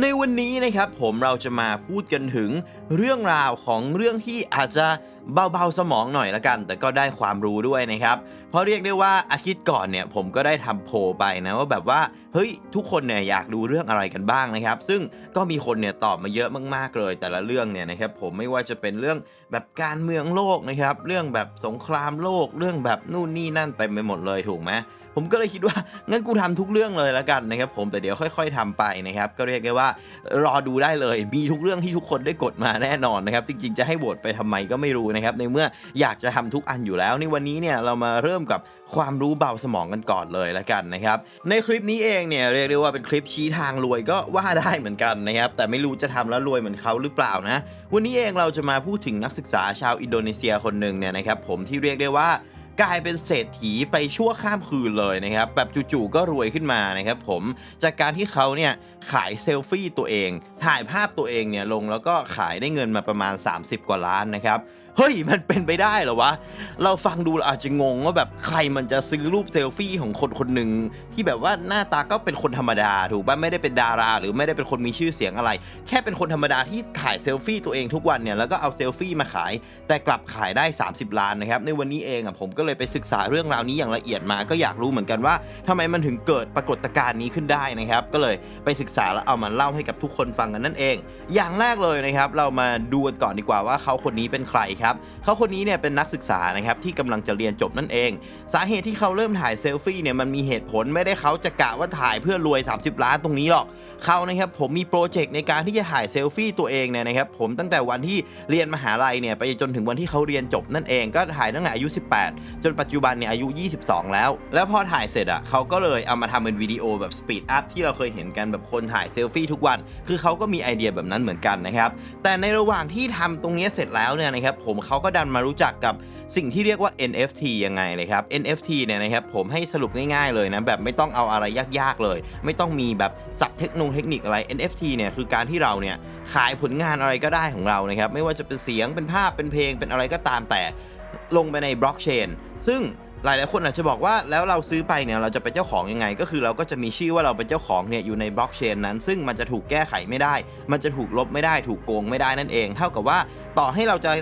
ในวันนี้นะครับผมเราจะมาพูดกันถึงเรื่องราวของเรื่องที่อาจจะเบาๆสมองหน่อยละกัน แต่ก็ได้ความรู้ด้วยนะครับ เพราะเรียกได้ว่าอาทิตย์ก่อนเนี่ยผมก็ได้ทำโพลไปนะว่าแบบว่าเฮ้ยทุกคนเนี่ยอยากดูเรื่องอะไรกันบ้างนะครับ ซึ่งก็มีคนเนี่ยตอบมาเยอะมากๆเลย แต่ละเรื่องเนี่ยนะครับผมไม่ว่าจะเป็นเรื่องแบบการเมืองโลกนะครับ เรื่องแบบสงครามโลก เรื่องแบบนู่นนี่นั่นเต็มไปหมดเลยถูกไหม ผมก็เลยคิดว่างั้นกูทำทุกเรื่องเลยล้วกันนะครับผมแต่เดี๋ยวค่อย ๆทำไปนะครับก็เรียกได้ว่ารอดูได้เลยมีทุกเรื่องที่ทุกคนได้กดมาแน่นอนนะครับจริงๆจะให้โหวตไปทำไมก็ไม่รู้นะครับในเมื่ออยากจะทำทุกอันอยู่แล้วในวันนี้เนี่ยเรามาเริ่มกับความรู้เบาสมองกันก่อนเลยล้วกันนะครับในคลิปนี้เองเนี่ยเรียกได้ว่าเป็นคลิปชี้ทางรวยก็ว่าได้เหมือนกันนะครับแต่ไม่รู้จะทำแล้วรวยเหมือนเขาหรือเปล่านะวันนี้เองเราจะมาพูดถึงนักศึกษาชาวอินโดนีเซียคนหนึ่งเนี่ยนะครับผมที่เรียกได้ว่า กลายเป็นเศรษฐีไปชั่วข้ามคืนเลยนะครับแบบจู่ๆก็รวยขึ้นมานะครับผมจากการที่เขาเนี่ยขายเซลฟี่ตัวเอง ถ่ายภาพตัวเองเนี่ยลงแล้วก็ขายได้เงินมาประมาณ 30 กว่าล้านนะครับ เฮ้ยมันเป็นไปได้เหรอวะ เราฟังดูเราอาจจะงงว่าแบบใครมันจะซื้อรูปเซลฟี่ของคนคนหนึ่งที่แบบว่าหน้าตาก็เป็นคนธรรมดาถูกป่ะไม่ได้เป็นดารา หรือไม่ได้เป็นคนมีชื่อเสียงอะไร แค่เป็นคนธรรมดาที่ถ่ายเซลฟี่ตัวเองทุกวันเนี่ยแล้วก็เอาเซลฟี่มาขาย แต่กลับขายได้ 30 ล้านนะครับในวันนี้เองอะผมก็เลยไปศึกษาเรื่องราวนี้อย่างละเอียดมา ก็อยากรู้เหมือนกันว่าทำไมมันถึงเกิดปรากฏการณ์นี้ขึ้นได้นะครับ ก็เลยไปศึกษาแล้วเอามาเล่าให้กับทุกคนฟังกันนั่นเอง อย่างแรกเลยนะครับ เรามาดูกันก่อนดีกว่าว่าเขาคนนี้เป็นใครครับเขาคนนี้เนี่ยเป็นนักศึกษานะครับที่กำลังจะเรียนจบนั่นเอง สาเหตุที่เขาเริ่มถ่ายเซลฟี่เนี่ยมันมีเหตุผลไม่ได้เขาจะกะว่าถ่ายเพื่อรวย 30 ล้านตรงนี้หรอกเขานะครับผมมีโปรเจกต์ในการที่จะถ่ายเซลฟี่ตัวเองเนี่ยนะครับผมตั้งแต่วันที่เรียนมหาลัยเนี่ยไปจนถึงวันที่เขาเรียนจบนั่นเองก็ถ่ายตั้งแต่อายุ 18 จนปัจจุบันเนี่ยอายุ 22 แล้ว แล้วพอถ่ายเสร็จอะเขาก็เลยเอามาทำเป็นวิดีโอแบบสปีดอัพที่เราเคยเห็นกันแบบคนถ่ายเซลฟี่ทุกวัน คือเขาก็มีไอเดียแบบนั้นเหมือนกันนะครับแต่ในระหว่างที่ทำตรงนี้เสร็จแล้วเนี่ยนะครับผมเขาก็ดันมารู้จักกับสิ่งที่เรียกว่า NFT ยังไงเลยครับ NFT เนี่ยนะครับผมให้สรุปง่ายๆเลยนะแบบไม่ต้องเอาอะไรยากๆเลย ไม่ต้องมีแบบสับเทคโนเทคนิคอะไร NFT เนี่ยคือการที่เราเนี่ยขายผลงานอะไรก็ได้ของเรานะครับไม่ว่าจะเป็นเสียงเป็นภาพเป็นเพลงเป็นอะไรก็ตามแต่ลงไปในบล็อกเชนซึ่งหลายๆคนอาจจะบอกว่าแล้วเราซื้อไปเนี่ยเราจะเป็นเจ้าของยังไง ก็คือเราก็จะมีชื่อว่าเราเป็นเจ้าของเนี่ยอยู่ในบล็อกเชนนั้น ซึ่งมันจะถูกแก้ไขไม่ได้ มันจะถูกลบไม่ได้ ถูกโกงไม่ได้นั่นเอง เท่ากับว่าต่อให้เราจะ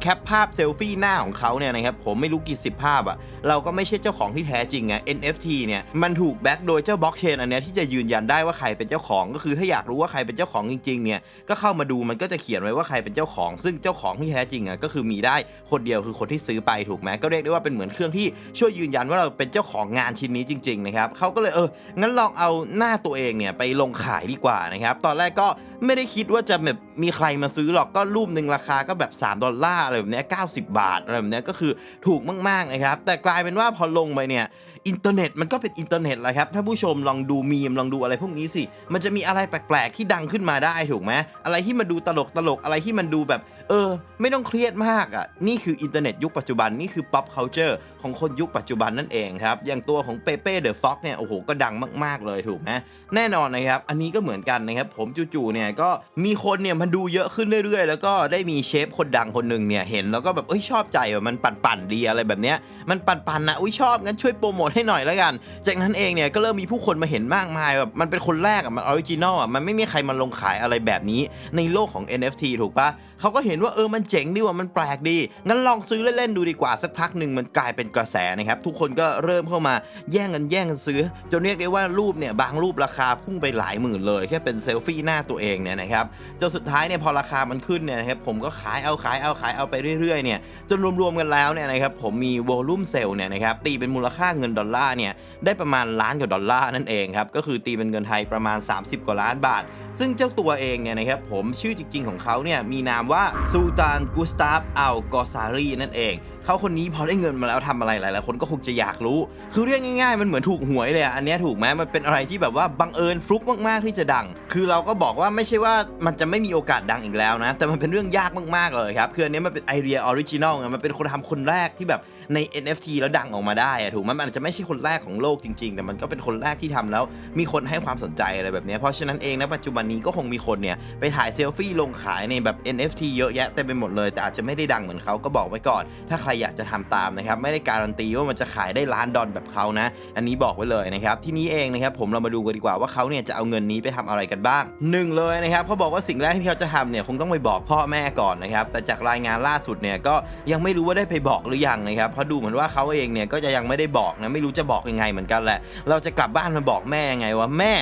แคปภาพเซลฟี่หน้าของเขาเนี่ยนะครับผมไม่รู้กี่สิบภาพอะเราก็ไม่ใช่เจ้าของที่แท้จริงไง NFT เนี่ยมันถูกแบ็กโดยเจ้าบล็อกเชนอันเนี้ยที่จะยืนยันได้ว่าใครเป็นเจ้าของ ก็คือถ้าอยากรู้ว่าใครเป็นเจ้าของจริงๆเนี่ยก็เข้ามาดูมันก็จะเขียนไว้ว่าใครเป็นเจ้าของ ซึ่งเจ้าของที่แท้จริงอะก็คือมีได้คนเดียวคือคนที่ซื้อไปถูกไหมก็เรียกได้ว่าเป็นเหมือนเครื่องที่ช่วยยืนยันว่าเราเป็นเจ้าของงานชิ้นนี้จริงๆนะครับเขาก็เลยเอองั้นลองเอาหน้าตัวเองเนี่ยไปลงขายดีกว่านะครับตอนแรกก็ไม่ได้คิดว่าจะแบบมีใครมาซื้อหรอกก็รูปหนึ่งราคาก็แบบ 3 ดอลลาร์อะไรแบบเนี้ย90 บาทอะไรแบบเนี้ยก็คือถูกมากๆนะครับแต่กลายเป็นว่าพอลงไปเนี่ยอินเทอร์เน็ตมันก็เป็นอินเทอร์เน็ตแหละครับถ้าผู้ชมลองดูมีมลองดูอะไรพวกนี้สิ มันจะมีอะไรแปลกๆที่ดังขึ้นมาได้ถูกไหมอะไรที่มันดูตลกตลกอะไรที่มันดูแบบ เออ ไม่ต้องเครียดมากอะนี่คืออินเทอร์เน็ตยุคปัจจุบันนี่คือ pop culture ของคนยุคปัจจุบันนั่นเองครับอย่างตัวของเปเป้เดอะฟ็อกเนี่ยโอ้โหก็ดังมากๆเลยถูกไหมแน่นอนนะครับอันนี้ก็เหมือนกันนะครับผมจู่ๆเนี่ยก็มีคนเนี่ยมันดูเยอะขึ้นเรื่อยๆ แล้วก็ได้มีเชฟคนดังคนหนึ่งเนี่ยเห็นแล้วก็แบบเอ้ยชอบใจว่ามันปั่นๆดีอะไรแบบเนี้ยมันปั่นๆนะอุ้ยชอบงั้นช่วยโปรโมทให้หน่อยแล้วกัน จากนั้นเองเนี่ยก็เริ่มมีผู้คนมาเห็นมากมายแบบมันเป็นคนแรกอะมันออริจินอลอะมันไม่มีใครมาลงขายอะไรแบบนี้ในโลกของ NFT ถูกปะเขาก็เห็นว่าเออมันเจ๋งดีว่ามันแปลกดี งั้นลองซื้อเล่นๆดูดีกว่าสักพักหนึ่งมันกลายเป็นกระแสนะครับทุกคนก็เริ่มเข้ามาแย่งกันแย่งกันซื้อจนเรียกได้ว่ารูปเนี่ยบางรูปราคาพุ่งไปหลายหมื่นเลยแค่เป็นเซลฟี่หน้าตัวเองเนี่ยนะครับจนสุดท้ายเนี่ยพอราคามันขึ้นเนี่ยนะครับผมก็ขายเอาขายเอาขายเอาไปเรื่อยๆเนี่ยจนรวมๆกันแล้วเนี่ยนะครับผมมีวอลลุ่มเซลเนี่ยนะครับตีเป็นมูลค่าเงินดอลลาร์เนี่ยได้ประมาณล้านกว่าดอลลาร์นั่นเองครับก็คือตีเป็นเงินไทยประมาณ 30 กว่าล้านบาท ซึ่งเจ้าตัวเองเนี่ยนะครับผมชื่อจริง ๆ ของเขาเนี่ยมีนามว่าซูตานกุสตาฟอัลกอซารีนั่นเองเขาคนนี้พอได้เงินมาแล้วทำอะไรหลายๆคนก็คงจะอยากรู้ คือเรียกง่ายๆ มันเหมือนถูกหวยเลยอันนี้ถูกไหมมันเป็นอะไรที่แบบว่าบังเอิญฟลุกมากๆที่จะดัง คือเราก็บอกว่าไม่ใช่ว่ามันจะไม่มีโอกาสดังอีกแล้วนะ แต่มันเป็นเรื่องยากมากๆเลยครับคืออันเนี้ยมันเป็นไอเดียออริจินอลไงมันเป็นคนทำคนแรกที่แบบใน NFT แล้วดังออกมาได้อะถูกไหมมันอาจจะไม่ใช่คนแรกของโลกจริง ๆ แต่มันก็เป็นคนแรกที่ทำแล้ว มีคนให้ความสนใจอะไรแบบนี้เพราะฉะนั้นเองนะปัจจุบันนี้ก็คงมีคนเนี่ยไปถ่ายเซลฟี่ลงขายในแบบ NFT เยอะแยะเต็มไปหมดเลยแต่อาจจะไม่ได้ดังเหมือนเขาก็บอกไว้ก่อน ถ้าใครอยากจะทำตามนะครับไม่ได้การันตีว่ามันจะขายได้ล้านดอลแบบเขานะ อันนี้บอกไว้เลยนะครับที่นี้เองนะครับผมเรามาดูกันดีกว่าว่าเขาเนี่ยจะเอาเงินนี้ไปทำอะไรกันบ้างหนึ่งเลยนะครับเขาบอกว่าสิ่งแรกที่เขาจะทำเนี่ยคงต้องไปบอกพ่อแม่ก่อนนะครับแต่จากรายงานล่าสุดเนี่ยก็ยังไม่รู้ว่าได้ไปบอกหรือยังนะครับเพราะดูเหมือนว่าเขาเองเนี่ยก็จะยังไม่ได้บอกนะไม่รู้จะบอกยังไงเหมือนกันแหละ เราจะกลับบ้านมาบอกแม่ยังไงว่าแม่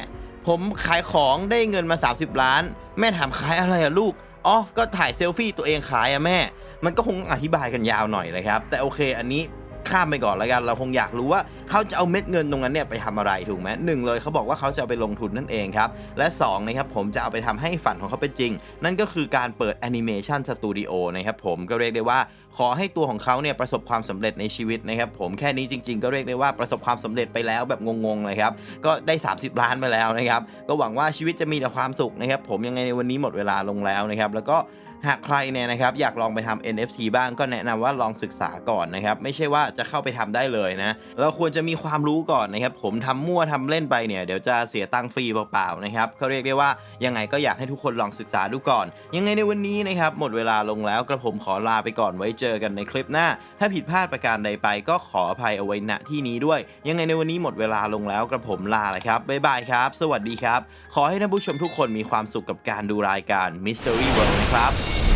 ผมขายของได้เงินมา 30 ล้าน แม่ถามขายอะไรอะลูกอ๋อก็ถ่ายเซลฟี่ตัวเองขายอะแม่ มันก็คงอธิบายกันยาวหน่อยเลยครับ แต่โอเคอันนี้ข้ามไปก่อนแล้วกัน เราคงอยากรู้ว่าเขาจะเอาเม็ดเงินตรงนั้นเนี่ยไปทำอะไรถูกไหมหนึ่งเลยเขาบอกว่าเขาจะเอาไปลงทุนนั่นเองครับ และ2นะครับผมจะเอาไปทำให้ฝันของเขาเป็นจริง นั่นก็คือการเปิดแอนิเมชันสตูดิโอนะครับผมก็เรียกได้ว่า ขอให้ตัวของเขาเนี่ยประสบความสำเร็จในชีวิตนะครับผมแค่นี้จริง ๆ ก็เรียกได้ว่าประสบความสำเร็จไปแล้วแบบงงๆเลยครับก็ได้ 30 ล้านไปแล้วนะครับก็หวังว่าชีวิตจะมีแต่ความสุขนะครับผมยังไงในวันนี้หมดเวลาลงแล้วนะครับแล้วก็หากใครเนี่ยนะครับอยากลองไปทำ NFT บ้างก็แนะนำว่าลองศึกษาก่อนนะครับไม่ใช่ว่าจะเข้าไปทำได้เลยนะเราควรจะมีความรู้ก่อนนะครับผมทำมั่วทำเล่นไปเนี่ยเดี๋ยวจะเสียตังค์ฟรีเปล่าๆนะครับเขาเรียกได้ว่ายังไงก็อยากให้ทุกคนลองศึกษาดูก่อน ยังไงในวันนี้นะครับหมดเวลาลงแล้วกระผมขอลาไปก่อนไว้เจออกันในคลิปหน้า ถ้าผิดพลาดประการใดไปก็ขออภัยเอาไว้ณที่นี้ด้วย ยังไงในวันนี้หมดเวลาลงแล้วกระผมลาแล้วครับ บ๊ายบายครับ สวัสดีครับ ขอให้ท่านผู้ชมทุกคนมีความสุขกับการดูรายการ Mystery World นะครับ